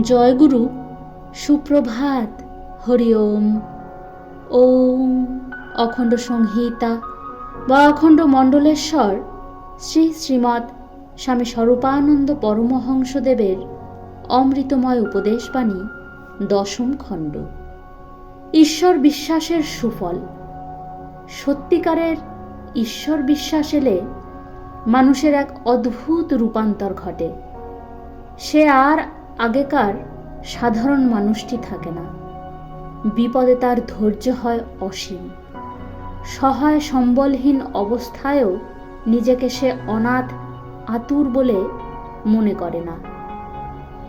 জয়গুরু, সুপ্রভাত, হরি ওম। ওম অখণ্ড সংহিতা বা অখণ্ড মণ্ডলেশ্বর শ্রী শ্রীমৎ স্বামী স্বরূপানন্দ পরমহংসদেবের অমৃতময় উপদেশবাণী, দশম খণ্ড। ঈশ্বর বিশ্বাসের সুফল। সত্যিকারের ঈশ্বর বিশ্বাস এলে মানুষের এক অদ্ভুত রূপান্তর ঘটে। সে আর আগেকার সাধারণ মানুষটি থাকে না। বিপদে তার ধৈর্য হয় অসীম। সহায় সম্বলহীন অবস্থায়ও নিজেকে সে অনাথ, আতুর বলে মনে করে না।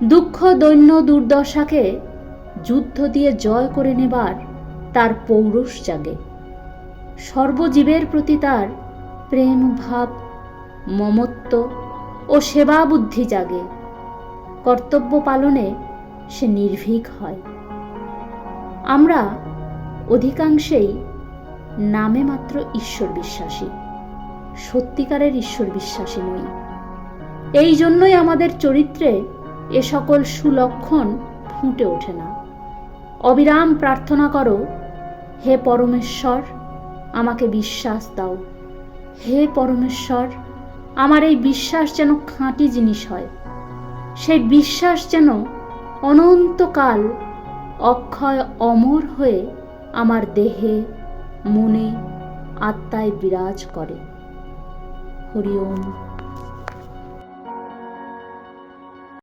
দুঃখ, দৈন্য, দুর্দশাকে যুদ্ধ দিয়ে জয় করে নেবার তার পৌরুষ জাগে। সর্বজীবের প্রতি তার প্রেম, ভাব, মমত্ব ও সেবা বুদ্ধি জাগে। কর্তব্য পালনে সে নির্ভীক হয়। আমরা অধিকাংশেই নামে মাত্র ঈশ্বর বিশ্বাসী, সত্যিকারের ঈশ্বর বিশ্বাসী নই। এই জন্যই আমাদের চরিত্রে এ সকল সুলক্ষণ ফুটে ওঠে না। অবিরাম প্রার্থনা করো, হে পরমেশ্বর, আমাকে বিশ্বাস দাও। হে পরমেশ্বর, আমার এই বিশ্বাস যেন খাঁটি জিনিস হয়। সেই বিশ্বাস যেন অনন্তকাল অক্ষয় অমর হয়ে আমার দেহে, মনে, আত্মায় বিরাজ করে। হরি ওম।